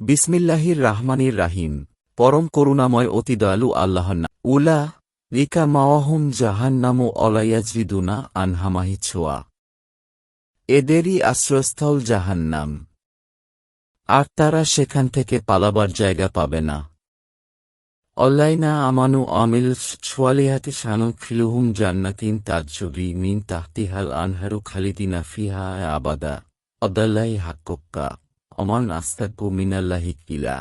বিসমিল্লাহির রাহমানির রাহিম। পরম করুণাময় অতি দয়ালু আল্লাহর নাম। উলা রিকা মাওয়াহুম জাহান্নামু অলাইয়াজরিদুনা আনহামাহি ছোয়া। এদেরই আশ্রয়স্থল জাহান্নাম। আর তারা সেখান থেকে পালাবার জায়গা পাবে না। অল্লাইনা আমানু আমিল ছোয়ালিহাতে শানু খিলুহুম জান্নাতিন তাজ্জবি মিন তাহতিহাল আনহারু খালিদিনা ফিহা আবাদা। অদাল্লাই হাক্কক্কা। অমান আস্তাকু মিনাল্লাহি কিলা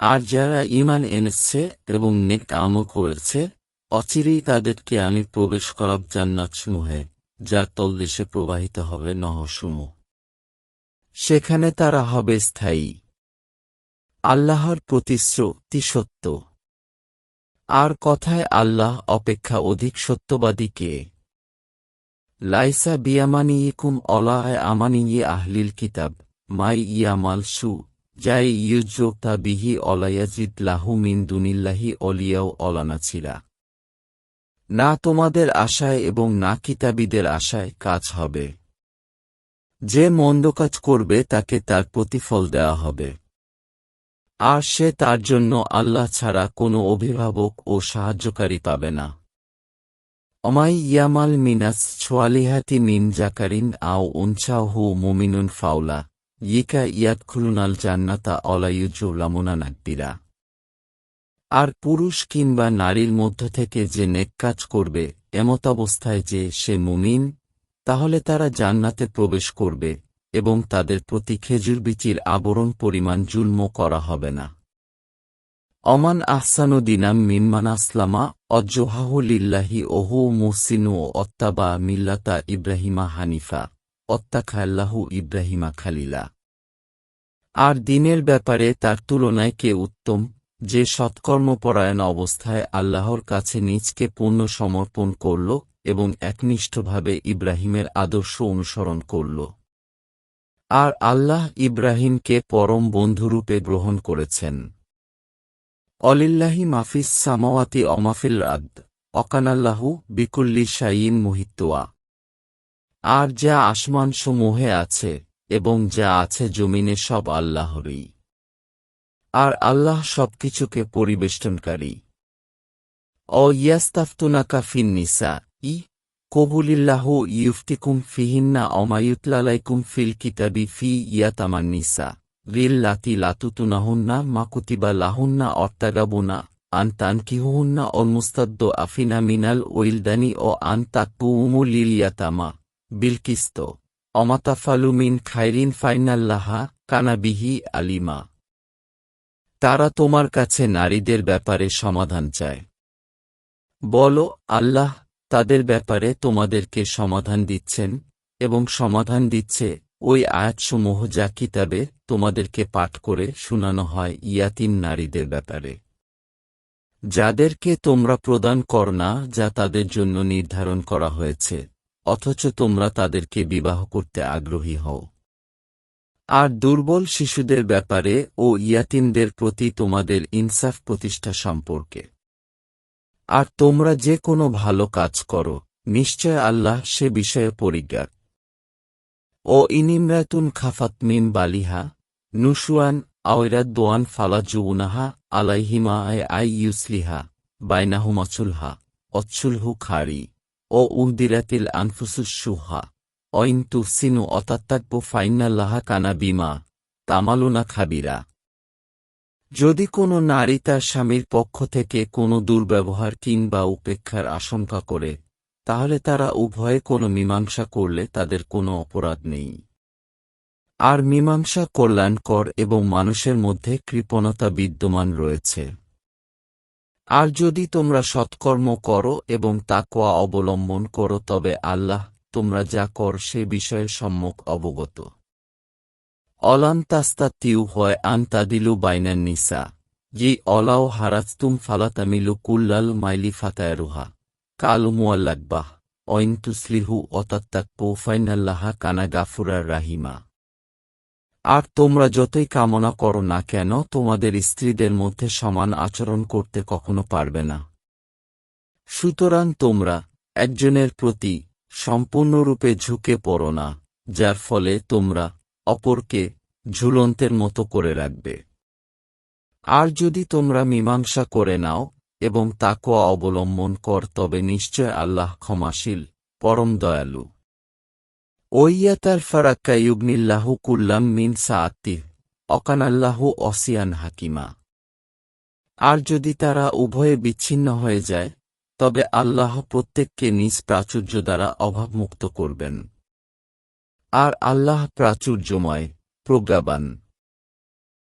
আর যারা ইমান এনেছে এবং নেক আমল করেছে অচিরেই তাদেরকে আমি প্রবেশ করাব জান্নাত সমূহে যার তলদেশে প্রবাহিত হবে নহসমূহ সেখানে তারা হবে স্থায়ী আল্লাহর প্রতিশ্রুতি সত্য আর কথায় আল্লাহ অপেক্ষা অধিক সত্যবাদী কে লাইসা বিয়ামানিইকুম অলায় আমানিয়ে আহলিল কিতাব মাই ইয়ামাল সু, যাই ইউজোক্তা বিহি অলায়াজিদ লাহু মিন দুনিল্লাহি অলিয়াও অলানাছিলা না তোমাদের আশায় এবং না কিতাবীদের আশায় কাজ হবে। যে মন্দ কাজ করবে তাকে তার প্রতিফল দেওয়া হবে। আর সে তার জন্য আল্লাহ ছাড়া কোনো অভিভাবক ও সাহায্যকারী পাবে না। অমাই ইয়ামাল মিনাস ছোয়ালিহাতি মিন জাকারিন আও উনছাহু মুমিনুন ফাউলা ইকা ইয়াদখুলুনাল জান্নাতা অলায়ুজুলামুনা নাকদিরা আর পুরুষ কিংবা নারীর মধ্য থেকে যে নেক কাজ করবে এমত অবস্থায় যে সে মুমিন তাহলে তারা জান্নাতে প্রবেশ করবে এবং তাদের প্রতি খেজুর বিচির আবরণ পরিমাণ জুলম করা হবে না অমান আহসানুদ্দিনাম মিম্মান আসলামা অজ্জোহাহুলিল্লাহি ওহু মুহসিনু অত্তাবা মিল্লাতা ইব্রাহিমা হানিফা অত্তাখাল্লাহু ইব্রাহিমা খালিলা আর দিনের ব্যাপারে তার তুলনায় কে উত্তম, যে সৎকর্মপরায়ণ অবস্থায় আল্লাহর কাছে নিজকে পূর্ণ সমর্পণ করল এবং একনিষ্ঠভাবে ইব্রাহিমের আদর্শ অনুসরণ করল। আর আল্লাহ ইব্রাহিমকে পরম বন্ধুরূপে গ্রহণ করেছেন। অলিল্লাহি মাফিস সামাওয়াতি অমাফিল রাদ অকানাল্লাহু বিকুল্লি শাইন মোহিতোয়া আর যা আসমানসমূহে আছে এবং যা আছে জমিনে সব আল্লাহরই। আর আল্লাহ সবকিছুকে পরিবেষ্টনকারী। অ ইয়াস্তাফতুনাকা ফিন্নিসা। ই, কবুলিল্লাহ ইউফতিকুম ফিহিন্না অমায়ুতলালাইকুম ফিল কিতাবি ফি ইয়াতামান্নিসা। রিল লাতি লাতুতুনাহুন্না মাকুতিবা লাহুন্না অর্তাগাবুনা আন তানকিহুন্না অলমুস্তাদ্দ আফিনা মিনাল ওইলদানি ও আন তাকুমু লিলিয়াতামা বিলকিস্ত। অমাতাফালুমিন খাইরিন ফাইনাল্লাহা কানাবিহি আলিমা। তারা তোমার কাছে নারীদের ব্যাপারে সমাধান চায়। বলো, আল্লাহ তাদের ব্যাপারে তোমাদেরকে সমাধান দিচ্ছেন এবং সমাধান দিচ্ছে ওই আয়াতসমূহ যা কিতাবে তোমাদেরকে পাঠ করে শুনানো হয় ইয়াতিম নারীদের ব্যাপারে। যাদেরকে তোমরা প্রদান কর না যা তাদের জন্য নির্ধারণ করা হয়েছে। অথচ তোমরা তাদেরকে বিবাহ করতে আগ্রহী হও। আর দুর্বল শিশুদের ব্যাপারে ও ইয়াতিমদের প্রতি তোমাদের ইনসাফ প্রতিষ্ঠা সম্পর্কে। আর তোমরা যে কোনো ভালো কাজ করো, নিশ্চয় আল্লাহ সে বিষয়ে পরিজ্ঞাত। ও ইনিমরাতুন খাফাত মিম বালিহা নুসুয়ান আওয়রাত দোয়ান ফালা জুউনাহা আলাইহিমা আই ইউসলিহা বাইনাহুমাচুলহা অচ্ছুলহু খারি ও উহদিরাতিল আনফুসুসুহা অইন তুফসিনু অতাত্তাকবু ফাইনাল্লাহা কানা বিমা। তামালুনা খাবিরা। যদি কোনো নারী তার স্বামীর পক্ষ থেকে কোনো দুর্ব্যবহার কিংবা উপেক্ষার আশঙ্কা করে, তাহলে তারা উভয়ে কোনো মীমাংসা করলে তাদের কোনো অপরাধ নেই। আর মীমাংসা কল্যাণকর এবং মানুষের মধ্যে কৃপণতা বিদ্যমান রয়েছে। আর যদি তোমরা সৎকর্ম করো এবং তাকোয়া অবলম্বন করো, তবে আল্লাহ তোমরা যা কর সে বিষয়ে সম্মুখ অবগত। অলান্তাস্তা তিউ হয় আন্তাদিলু বাইনান নিসা, জি অলাও হারাজতুম ফালাতামিলু কুল্লাল মাইলি ফাতায়রুহা, কালু মুয়াল্লাকবাহ অইন তুসলিহু অতাত্তাক পৌফাইনাল্লাহা কানা গাফুরার রাহিমা। আর তোমরা যতই কামনা করো না কেন, তোমাদের স্ত্রীদের মধ্যে সমান আচরণ করতে কখনো পারবে না। সুতরাং তোমরা একজনের প্রতি সম্পূর্ণরূপে ঝুঁকে পড়ো না, যার ফলে তোমরা অপরকে ঝুলন্তের মতো করে রাখবে। আর যদি তোমরা মীমাংসা করে নাও এবং তাকোয়া অবলম্বন কর, তবে নিশ্চয় আল্লাহ ক্ষমাশীল, পরম দয়ালু। ওইয়াতার ফারাক্কা ইউগনিল্লাহু কুল্লাম মিন সাআত্তি অকানাল্লাহু অসিয়ান হাকিমা। আর যদি তারা উভয়ে বিচ্ছিন্ন হয়ে যায়, তবে আল্লাহ প্রত্যেককে নিজ প্রাচুর্য দ্বারা অভাবমুক্ত করবেন। আর আল্লাহ প্রাচুর্যময়, প্রজ্ঞাবান।